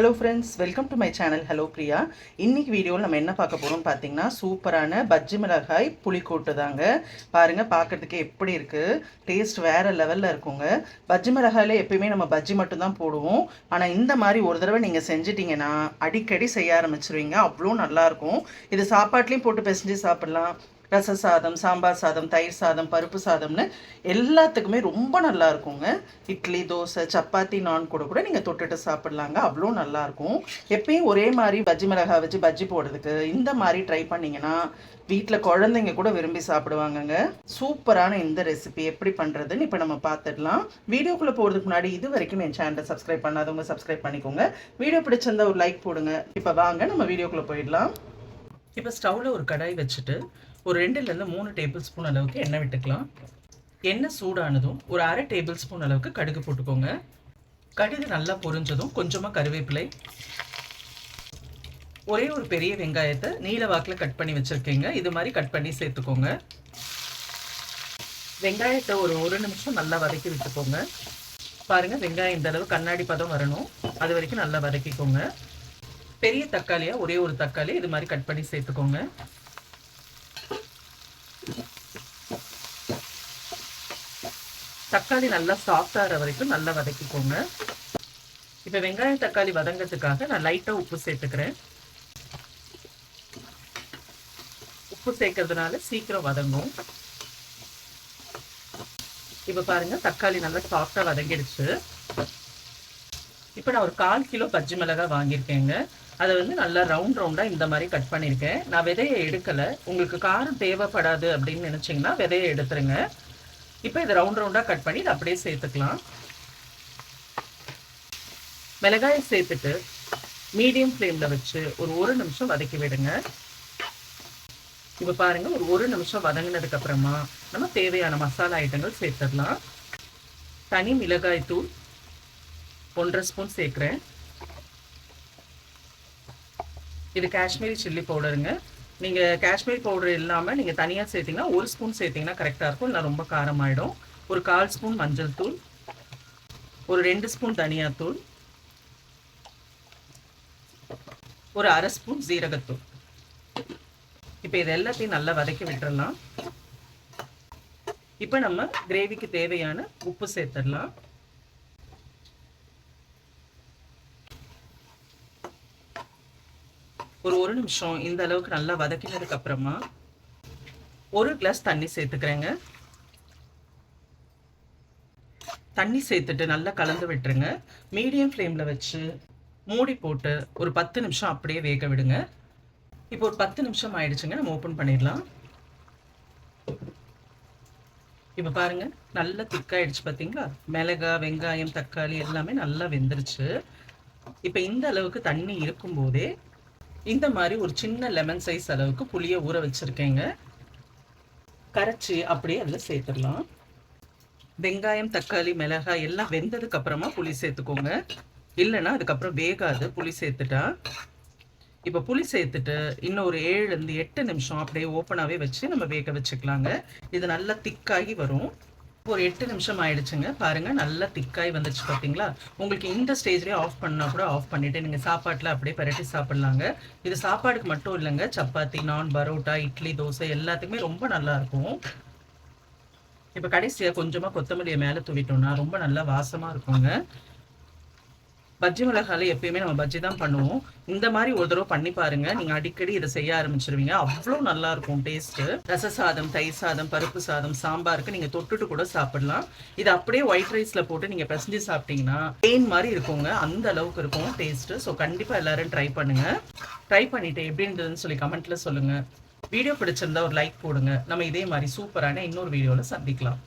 Hello friends welcome to my channel hello Priya இன்னைக்கு வீடியோவில் நம்ம என்ன பார்க்க போகிறோம் பார்த்தீங்கன்னா சூப்பரான பஜ்ஜி மிளகாய் புளிக்கூட்டு தாங்க. பாருங்கள் பார்க்குறதுக்கு எப்படி இருக்குது டேஸ்ட் வேறு லெவலில் இருக்குங்க. பஜ்ஜி மிளகாயில் எப்பயுமே நம்ம பஜ்ஜி மட்டும்தான் போடுவோம். ஆனால் இந்த மாதிரி ஒரு தடவை நீங்கள் செஞ்சிட்டிங்கன்னா அடிக்கடி செய்ய ஆரம்பிச்சிருவீங்க. அவ்வளோ நல்லாயிருக்கும் இது சாப்பாட்லேயும் போட்டு பிசைஞ்சு சாப்பிட்லாம். ரச சாதம் சாம்பார் சாதம் தயிர் சாதம் பருப்பு சாதம்னு எல்லாத்துக்குமே ரொம்ப நல்லா இருக்குங்க. இட்லி தோசை சப்பாத்தி நான் கூட கூட நீங்கள் தொட்டுட்டு சாப்பிட்லாங்க. அவ்வளோ நல்லா இருக்கும். எப்பயும் ஒரே மாதிரி பஜ்ஜி மிளகாய் வச்சு பஜ்ஜி போடுறதுக்கு இந்த மாதிரி ட்ரை பண்ணிங்கன்னா வீட்டில் குழந்தைங்க கூட விரும்பி சாப்பிடுவாங்கங்க. சூப்பரான இந்த ரெசிபி எப்படி பண்ணுறதுன்னு இப்போ நம்ம பார்த்துடலாம் வீடியோக்குள்ளே போகிறதுக்கு முன்னாடி இது வரைக்கும் என் சேனலை சப்ஸ்கிரைப் பண்ணாதவங்க சப்ஸ்கிரைப் பண்ணிக்கோங்க. வீடியோ பிடிச்சிருந்தா ஒரு லைக் போடுங்க. இப்போ வாங்க நம்ம வீடியோக்குள்ளே போயிடலாம். இப்போ ஸ்டவ்வில் ஒரு கடாய் வச்சுட்டு ஒரு ரெண்டுலேருந்து மூணு டேபிள் ஸ்பூன் அளவுக்கு எண்ணெய் விட்டுக்கலாம். எண்ணெய் சூடானதும் ஒரு அரை டேபிள் ஸ்பூன் அளவுக்கு கடுகு போட்டுக்கோங்க. கடுகு நல்லா பொரிஞ்சதும் கொஞ்சமாக கருவேப்பிலை. ஒரே ஒரு பெரிய வெங்காயத்தை நீல வாக்கில் கட் பண்ணி வச்சுருக்கீங்க. இது மாதிரி கட் பண்ணி சேர்த்துக்கோங்க. வெங்காயத்தை ஒரு ஒரு நிமிஷம் நல்லா வதக்கி விட்டுக்கோங்க. பாருங்கள் வெங்காயம் இந்த அளவு கண்ணாடி பதம் வரணும். அது வரைக்கும் நல்லா வதக்கிக்கோங்க. பெரிய தக்காளியாக ஒரே ஒரு தக்காளி இது மாதிரி கட் பண்ணி சேர்த்துக்கோங்க. தக்காளி நல்லா சாஃப்டாகிற வரைக்கும் நல்லா வதக்கிக்கோங்க. இப்போ வெங்காயம் தக்காளி வதங்கிறதுக்காக நான் லைட்டாக உப்பு சேர்த்துக்கிறேன். உப்பு சேர்க்கறதுனால சீக்கிரம் வதங்கும். இப்போ பாருங்க தக்காளி நல்லா சாஃப்டாக வதங்கிடுச்சு. இப்போ நான் ஒரு கால் கிலோ பச்சை மிளகாய் வாங்கியிருக்கேங்க. அதை வந்து நல்லா ரவுண்ட் ரவுண்டாக இந்த மாதிரி கட் பண்ணியிருக்கேன். நான் விதையை எடுக்கலை. உங்களுக்கு காரம் தேவைப்படாது அப்படின்னு நினச்சிங்கன்னா விதையை எடுத்துருங்க. இப்போ இதை ரவுண்ட் ரவுண்டாக கட் பண்ணி இதை அப்படியே சேர்த்துக்கலாம். மிளகாயை சேர்த்துட்டு மீடியம் ஃப்ளேமில் வச்சு ஒரு ஒரு நிமிஷம் வதக்கி விடுங்க. இப்போ பாருங்கள் ஒரு ஒரு நிமிஷம் வதங்கினதுக்கப்புறமா நம்ம தேவையான மசாலா ஐட்டங்கள் சேர்த்துடலாம். தனி மிளகாய் தூள் ஒன்றரை ஸ்பூன் சேர்க்குறேன். இது காஷ்மீரி சில்லி பவுடருங்க. நீங்கள் காஷ்மீரி பவுடர் இல்லாமல் நீங்கள் தனியாக சேர்த்திங்கன்னா ஒரு ஸ்பூன் சேர்த்திங்கன்னா கரெக்டாக இருக்கும். இல்லை ரொம்ப காரமாயிடும். ஒரு கால் ஸ்பூன் மஞ்சள் தூள். ஒரு ரெண்டு ஸ்பூன் தனியாத்தூள் ஒரு அரை ஸ்பூன் ஜீரகத்தூள் இப்போ இது எல்லாத்தையும் நல்லா வதக்கி விட்டுறலாம். இப்போ நம்ம கிரேவிக்கு தேவையான உப்பு சேர்த்துடலாம். ஒரு ஒரு நிமிஷம் இந்த அளவுக்கு நல்லா வதக்கினதுக்கு அப்புறமா ஒரு கிளாஸ் தண்ணி சேர்த்துக்கிறேங்க. தண்ணி சேர்த்துட்டு நல்லா கலந்து விட்டுருங்க. மீடியம் ஃப்ளேமில் வச்சு மூடி போட்டு ஒரு பத்து நிமிஷம் அப்படியே வேக விடுங்க. இப்போ ஒரு பத்து நிமிஷம் ஆயிடுச்சுங்க நம்ம ஓப்பன் பண்ணிடலாம். இப்போ பாருங்க நல்லா திக்காயிடுச்சு பார்த்தீங்களா மிளகா வெங்காயம் தக்காளி எல்லாமே நல்லா வெந்துருச்சு. இப்போ இந்த அளவுக்கு தண்ணி இருக்கும்போதே இந்த மாதிரி ஒரு சின்ன லெமன் சைஸ் அளவுக்கு புளியை ஊற வச்சுருக்கேங்க. கரைச்சி அப்படியே அதில் சேர்த்துடலாம். வெங்காயம் தக்காளி மிளகாய் எல்லாம் வெந்ததுக்கு அப்புறமா புளி சேர்த்துக்கோங்க. இல்லைன்னா அதுக்கப்புறம் வேகாது புளி சேர்த்துட்டா. இப்போ புளி சேர்த்துட்டு இன்னும் ஒரு ஏழுலேருந்து எட்டு நிமிஷம் அப்படியே ஓப்பனாகவே வச்சு நம்ம வேக வச்சுக்கலாங்க. இது நல்லா திக்காகி வரும். ஒரு எட்டு நிமிஷம் ஆயிடுச்சுங்க. பாருங்க நல்லா திக்காய் வந்துச்சு பார்த்தீங்களா உங்களுக்கு இந்த ஸ்டேஜ்லேயே ஆஃப் பண்ணால் கூட ஆஃப் பண்ணிவிட்டு நீங்கள் சாப்பாட்டில் அப்படியே பரட்டி சாப்பிட்லாங்க. இது சாப்பாடுக்கு மட்டும் இல்லைங்க. சப்பாத்தி நான் பரோட்டா இட்லி தோசை எல்லாத்துக்குமே ரொம்ப நல்லா இருக்கும். இப்போ கடைசியாக கொஞ்சமாக கொத்தமல்லியை மேலே தூவிட்டோம்னா ரொம்ப நல்லா வாசமாக இருக்குங்க. பஜ்ஜி மிளகாயில் எப்பயுமே நம்ம பஜ்ஜி தான் பண்ணுவோம். இந்த மாதிரி ஒரு தடவை பண்ணி பாருங்க. நீங்க அடிக்கடி இதை செய்ய ஆரம்பிச்சிருவீங்க. அவ்வளோ நல்லா இருக்கும் டேஸ்ட்டு. ரச சாதம் தயிர் சாதம் பருப்பு சாதம் சாம்பாருக்கு நீங்க தொட்டுட்டு கூட சாப்பிடலாம். இது அப்படியே ஒயிட் ரைஸ்ல போட்டு நீங்க பிசைஞ்சு சாப்பிட்டீங்கன்னா தேன் மாதிரி இருக்குங்க. அந்த அளவுக்கு இருக்கும் டேஸ்ட்டு. ஸோ கண்டிப்பா எல்லாரும் ட்ரை பண்ணுங்க. ட்ரை பண்ணிட்டு எப்படி இருந்ததுன்னு சொல்லி கமெண்ட்ல சொல்லுங்க. வீடியோ பிடிச்சிருந்தா ஒரு லைக் போடுங்க. நம்ம இதே மாதிரி சூப்பரான இன்னொரு வீடியோவில் சந்திக்கலாம்.